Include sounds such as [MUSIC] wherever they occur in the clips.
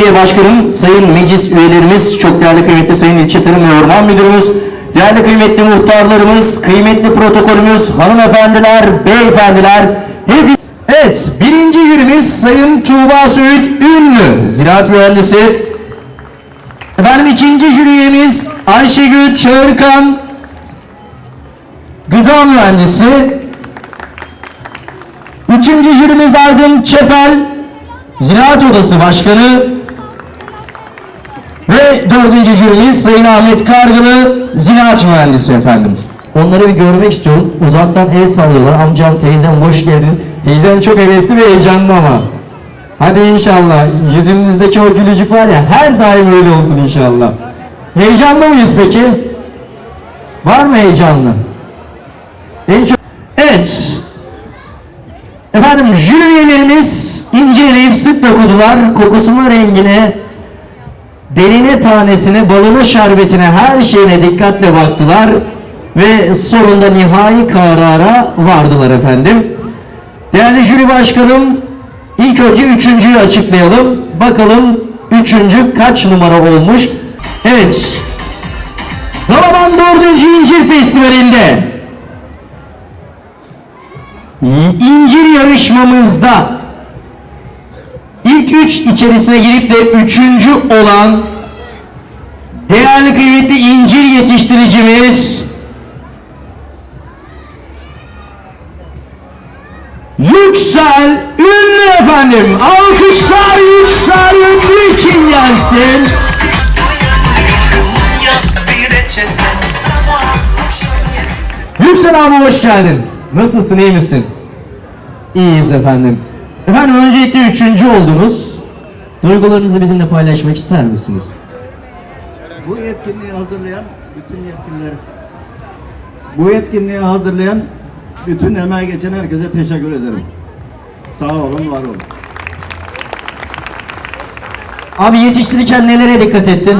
Belediye Başkanım, Sayın Meclis üyelerimiz, çok değerli kıymetli Sayın İlçe Tarım ve Orman Müdürümüz, değerli kıymetli muhtarlarımız, kıymetli protokolümüz, hanımefendiler, beyefendiler, hep... Evet, birinci jürimiz Sayın Tuğba Söğüt Ünlü, ziraat mühendisi. Efendim ikinci jüri üyemiz Ayşegül Çağırkan, gıda mühendisi. Üçüncü jürimiz Aydın Çepel, Ziraat Odası Başkanı. Dördüncü jürimiz Sayın Ahmet Kargılı, Ziraat Mühendisi efendim. Onları bir görmek istiyorum. Uzaktan el sallıyorlar. Amcam, teyzem hoş geldiniz. Teyzem çok hevesli ve heyecanlı ama. Hadi inşallah. Yüzünüzdeki o gülücük var ya her daim öyle olsun inşallah. Heyecanlı mıyız peki? Var mı heyecanlı? En çok... Evet. Efendim jüri üyelerimiz inceleyip sık dokudular. Kokusuna, rengine, derine tanesine, balına, şerbetine her şeyine dikkatle baktılar. Ve sonunda nihai karara vardılar efendim. Değerli jüri başkanım, ilk önce üçüncüyü açıklayalım. Bakalım üçüncü kaç numara olmuş? Evet. Dalaman 4. İncir Festivali'nde İncir yarışmamızda ilk üç içerisine girip de üçüncü olan değerli kıymetli incir yetiştiricimiz Yüksel Ünlü efendim. Alkışlar Yüksel Ünlü için gelsin. Yüksel abi hoş geldin. Nasılsın iyi misin? İyiyiz efendim. Efendim öncelikle üçüncü oldunuz. Duygularınızı bizimle paylaşmak ister misiniz? Bu etkinliği hazırlayan bütün yetkililer, bu etkinliği hazırlayan bütün emeği geçen herkese teşekkür ederim. Sağ olun, var olun. Abi yetiştirirken nelere dikkat ettin?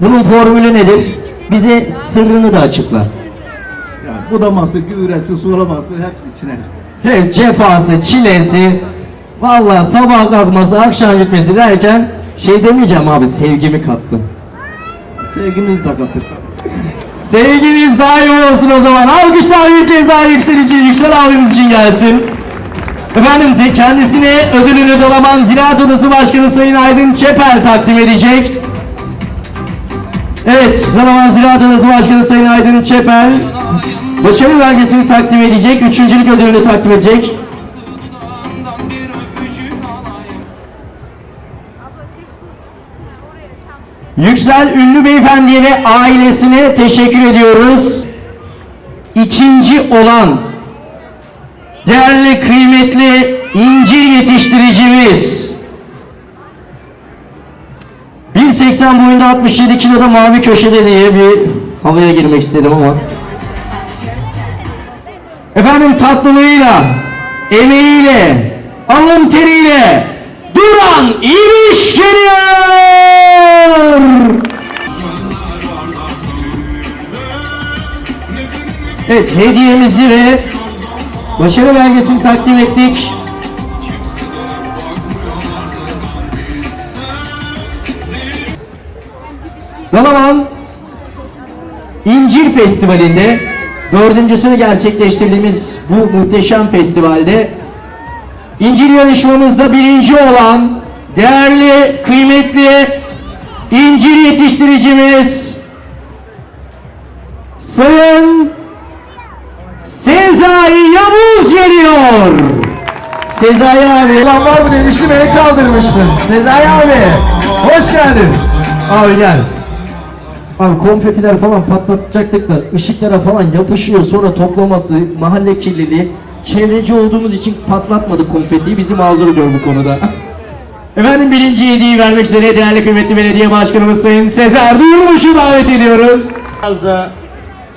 Bunun formülü nedir? Bize sırrını da açıkla. Yani budaması, gübresi, sulaması hepsi içine işte. Evet cefası, çilesi, vallahi sabah kalkması, akşam gitmesi derken şey demeyeceğim abi sevgimi kattım. Sevgimizi de kattık. Sevginiz daim olsun o zaman. Alkışlar bir kez daha Yüksel için, Yüksel abimiz için gelsin. Efendim de kendisine ödülünü Dalaman Ziraat Odası Başkanı Sayın Aydın Çepel takdim edecek. Evet, Dalaman Ziraat Odası Başkanı Sayın Aydın Çepel başarı belgesini takdim edecek, üçüncülük ödülünü takdim edecek. Yüksel Ünlü Beyefendi'ye ve ailesine teşekkür ediyoruz. İkinci olan değerli kıymetli incir yetiştiricimiz 1.80 boyunda 67 kiloda mavi köşede diye bir havaya girmek istedim ama Efendim tatlılığıyla, emeğiyle, alın teriyle duran İbiş geliyor. Evet hediyemizi ve başarı belgesini takdim ettik. Dalaman İncir Festivali'nde dördüncüsünü gerçekleştirdiğimiz bu muhteşem festivalde İncir yarışmamızda birinci olan değerli, kıymetli incir yetiştiricimiz Sayın Sezai Yavuz geliyor. Sezai abi. Ulan var mı demiştim el kaldırmıştım. Sezai abi. Hoş geldin. Abi gel. Abi konfetiler falan patlatacaktık da ışıklara falan yapışıyor sonra toplaması, mahalle kirliliği. Çevreci olduğumuz için patlatmadık konfetiyi. Bizi mazur gör bu konuda. [LAUGHS] Efendim birinci hediyeyi vermek üzere değerli kıymetli belediye başkanımız Sayın Sezer Duyurmuş'u davet ediyoruz. Biraz da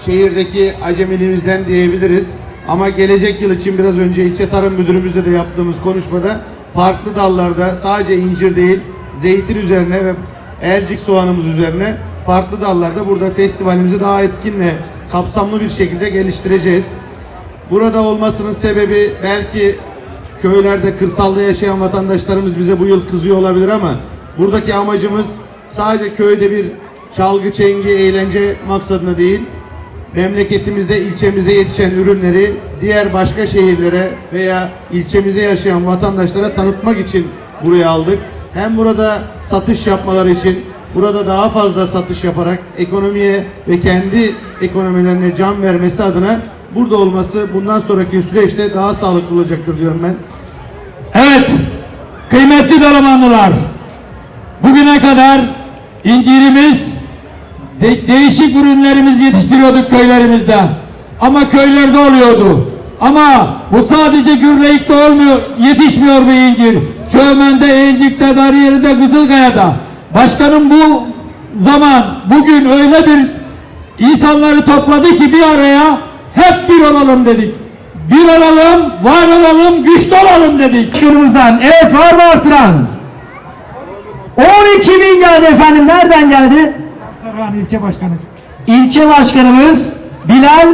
şehirdeki acemiliğimizden diyebiliriz. Ama gelecek yıl için biraz önce ilçe tarım müdürümüzle de yaptığımız konuşmada farklı dallarda sadece incir değil zeytin üzerine ve elcik soğanımız üzerine farklı dallarda burada festivalimizi daha etkin ve kapsamlı bir şekilde geliştireceğiz. Burada olmasının sebebi belki köylerde, kırsalda yaşayan vatandaşlarımız bize bu yıl kızıyor olabilir ama Buradaki amacımız sadece köyde bir çalgı, çengi, eğlence maksadına değil, memleketimizde, ilçemizde yetişen ürünleri diğer başka şehirlere veya ilçemizde yaşayan vatandaşlara tanıtmak için buraya aldık. Hem burada satış yapmaları için, burada daha fazla satış yaparak ekonomiye ve kendi ekonomilerine can vermesi adına burada olması bundan sonraki süreçte daha sağlıklı olacaktır diyorum ben. Evet, kıymetli dalamanlılar. Bugüne kadar incirimiz, de- değişik ürünlerimiz yetiştiriyorduk köylerimizde. Ama köylerde oluyordu. Ama bu sadece Gürleyik'te olmuyor, yetişmiyor bu incir. Çömen'de, Eğilcik'te, Darıyer'de, Kızılkaya'da. Başkanım bu zaman, bugün öyle bir insanları topladı ki bir araya hep bir olalım dedik. Bir olalım, var olalım, güçlü olalım dedik. Başkanımızdan. Evet var mı artıran? 12 bin geldi efendim. Nereden geldi? Sarıhan ilçe başkanı. İlçe başkanımız Bilal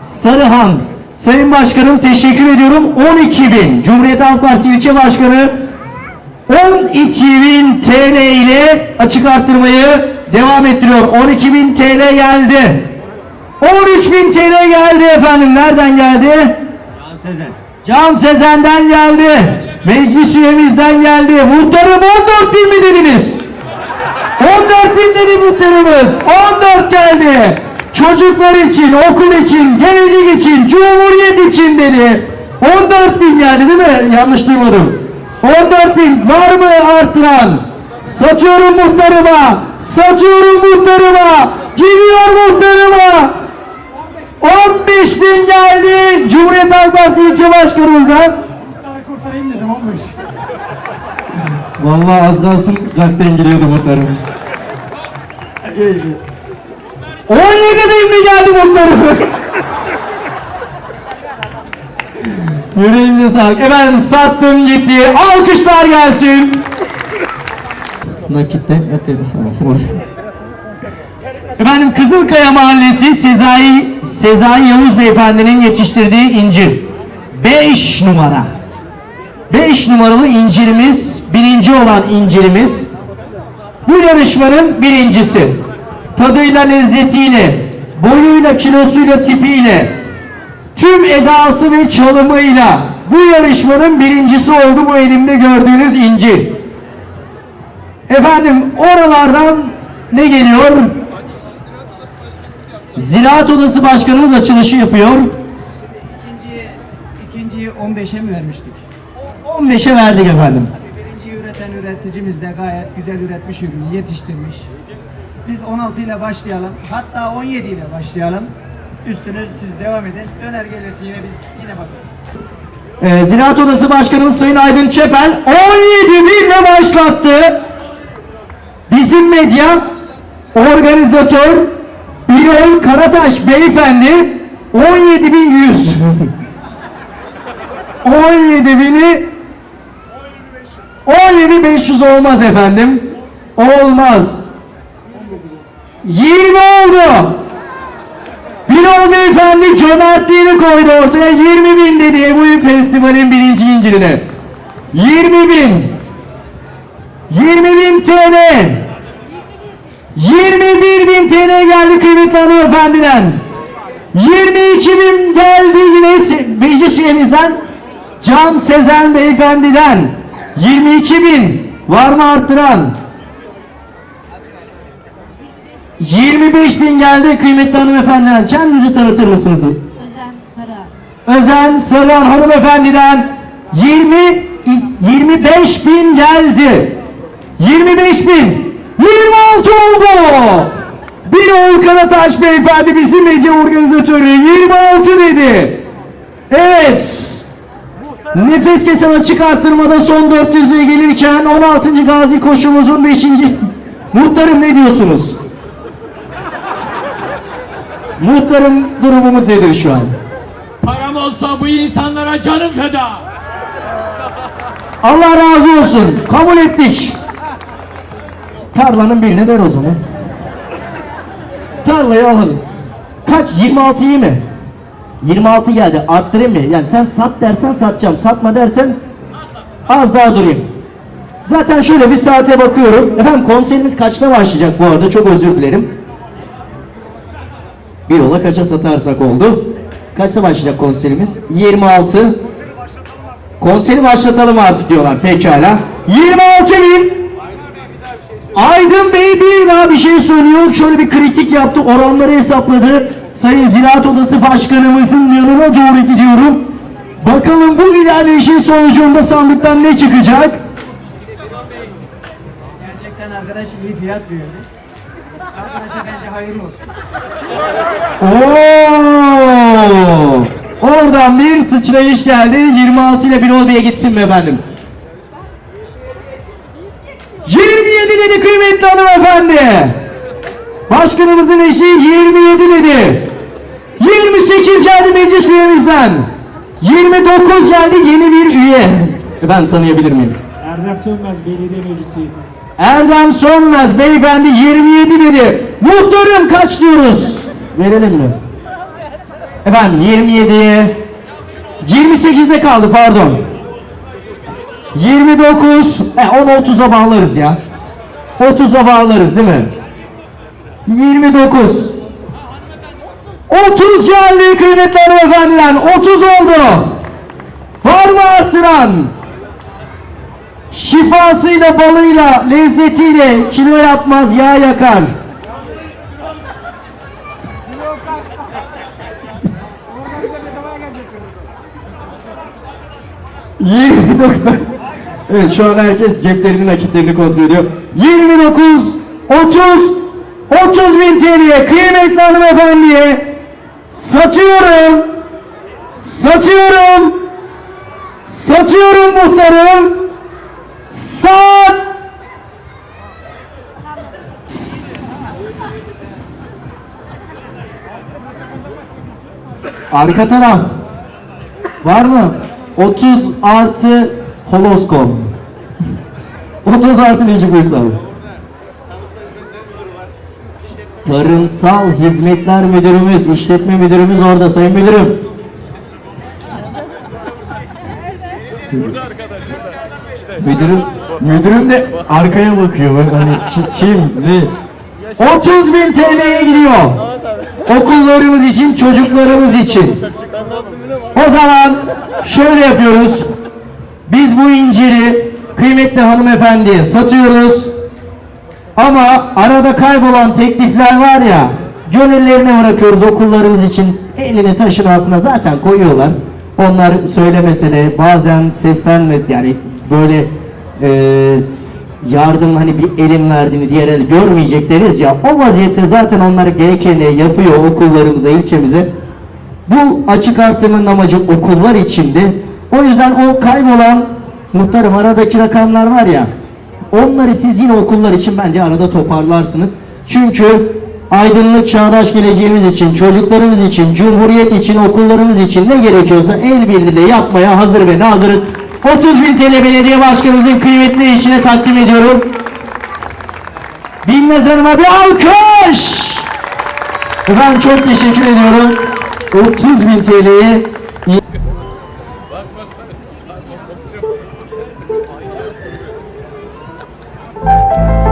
Sarıhan. Sayın Başkanım teşekkür ediyorum. 12 bin. Cumhuriyet Halk Partisi ilçe başkanı 12 bin TL ile açık arttırmayı devam ettiriyor. 12 bin TL geldi. 13 bin TL geldi efendim. Nereden geldi? Sezen. Can Sezen'den geldi. Meclis üyemizden geldi. Muhtarım 14 bin mi dediniz? 14 bin dedi muhtarımız. 14 geldi. Çocuklar için, okul için, gelecek için, cumhuriyet için dedi. 14 bin geldi değil mi? Yanlış duymadım. 14 bin var mı arttıran? Satıyorum muhtarıma. Satıyorum muhtarıma. Giriyor muhtarıma. 15 bin geldi Cumhuriyet Halk Partisi ilçe başkanımızdan. kurtarayım dedim 15. Vallahi az kalsın gökten geliyordu muhtarım. 17 bin mi geldi muhtarım? Yüreğimize sağlık. Efendim sattım gitti. Alkışlar gelsin. Nakitte. Efendim Kızılkaya Mahallesi Sezai, Sezai Yavuz Beyefendi'nin yetiştirdiği incir. 5 numara. 5 numaralı incirimiz, birinci olan incirimiz. Bu yarışmanın birincisi. Tadıyla, lezzetiyle, boyuyla, kilosuyla, tipiyle, tüm edası ve çalımıyla bu yarışmanın birincisi oldu bu elimde gördüğünüz incir. Efendim oralardan ne geliyor? Ziraat Odası Başkanımız açılışı yapıyor. İkinciyi, ikinciyi 15'e mi vermiştik? 15'e verdik efendim. Birinciyi üreten üreticimiz de gayet güzel üretmiş ürünü yetiştirmiş. Biz 16 ile başlayalım. Hatta 17 ile başlayalım. Üstüne siz devam edin. Döner gelirse yine biz yine bakarız. Ee, Ziraat Odası Başkanımız Sayın Aydın Çepel 17 binle başlattı. Bizim medya organizatör Birol Karataş beyefendi 17.100 17 [LAUGHS] bini 17.500 olmaz efendim. Olmaz. 20 oldu. Birol Beyefendi cömertliğini koydu ortaya 20 bin dedi bu festivalin birinci incirine. 20 bin. 20 bin TL. 21 bin TL geldi kıymetli hanımefendiden. 22 bin geldi yine meclis üyemizden. Can Sezen Beyefendiden. 22 bin. Var mı arttıran? 25 bin geldi kıymetli hanımefendiden. Kendinizi tanıtır mısınız? Özen Sara. Özen Sarıhan hanımefendiden 20 25 bin geldi. 25 bin. 26 oldu. Bir oğul Karataş beyefendi bizim medya organizatörü 26 dedi. Evet. Nefes kesen açık arttırmada son 400'e gelirken 16. Gazi koşumuzun 5. Muhtarım ne diyorsunuz? Muhtarım durumumuz nedir şu an? Param olsa bu insanlara canım feda. Allah razı olsun. Kabul ettik. Tarlanın birine ver o zaman. Tarlayı alalım. Kaç? 26 iyi mi? 26 geldi. Arttırayım mı? Yani sen sat dersen satacağım. Satma dersen az daha durayım. Zaten şöyle bir saate bakıyorum. Efendim konserimiz kaçta başlayacak bu arada? Çok özür dilerim. Bir ola kaça satarsak oldu. Kaçta başlayacak konserimiz? 26. Konseri başlatalım artık diyorlar. Pekala. 26 bin. Aydın Bey bir daha bir şey söylüyor. Şöyle bir kritik yaptı. Oranları hesapladı. Sayın Ziraat Odası Başkanımızın yanına doğru gidiyorum. Bakalım bu ilerleyişin sonucunda sandıktan ne çıkacak? Gerçekten arkadaş iyi fiyat verdi. Arkadaşa bence hayırlı olsun. Oo! Oradan bir sıçrayış geldi. 26 ile Birol Bey'e gitsin mi efendim? 27 dedi kıymetli hanımefendi. Başkanımızın eşi 27 dedi. 28 geldi meclis üyemizden. 29 geldi yeni bir üye. Ben tanıyabilir miyim? Erdem Sönmez Belediye Meclisi Erdem Sönmez beyefendi 27 dedi. Muhtarım kaç diyoruz? Verelim mi? Efendim 27'ye 28'de kaldı pardon. 29 e, onu 30'a bağlarız ya. 30'a bağlarız değil mi? 29 30 geldi kıymetli hanımefendiler 30 oldu. Var mı arttıran? Şifasıyla, balıyla, lezzetiyle kilo yapmaz, yağ yakar. Yirmi dokuz. Evet şu an herkes ceplerinin nakitlerini kontrol ediyor. 29, 30, 30 bin TL'ye kıymetli hanımefendiye satıyorum. Satıyorum. Satıyorum muhtarım. Sat. Arka taraf. Var mı? 30 artı holoskop. 30 artı Necip Uysal. Tarımsal Hizmetler Müdürümüz, işletme müdürümüz orada sayın müdürüm. Müdürüm, müdürüm de arkaya bakıyor. Bak hani ki- kim, ne? 30 bin TL'ye gidiyor. Okullarımız için, çocuklarımız için. O zaman şöyle yapıyoruz. Biz bu inciri kıymetli hanımefendiye satıyoruz. Ama arada kaybolan teklifler var ya, gönüllerine bırakıyoruz okullarımız için. Elini taşın altına zaten koyuyorlar. Onlar söylemese de bazen seslenme yani böyle e, yardım hani bir elin verdiğini diğer el görmeyecek deriz ya o vaziyette zaten onları gerekeni yapıyor okullarımıza ilçemize. Bu açık arttırmanın amacı okullar içindi. O yüzden o kaybolan muhtarım aradaki rakamlar var ya onları siz yine okullar için bence arada toparlarsınız. Çünkü aydınlık çağdaş geleceğimiz için, çocuklarımız için, cumhuriyet için, okullarımız için ne gerekiyorsa el birliğiyle yapmaya hazır ve nazırız. 30 bin TL belediye başkanımızın kıymetli işine takdim ediyorum. Binnaz Hanım'a bir alkış! Efendim çok teşekkür ediyorum. 30 bin TL'yi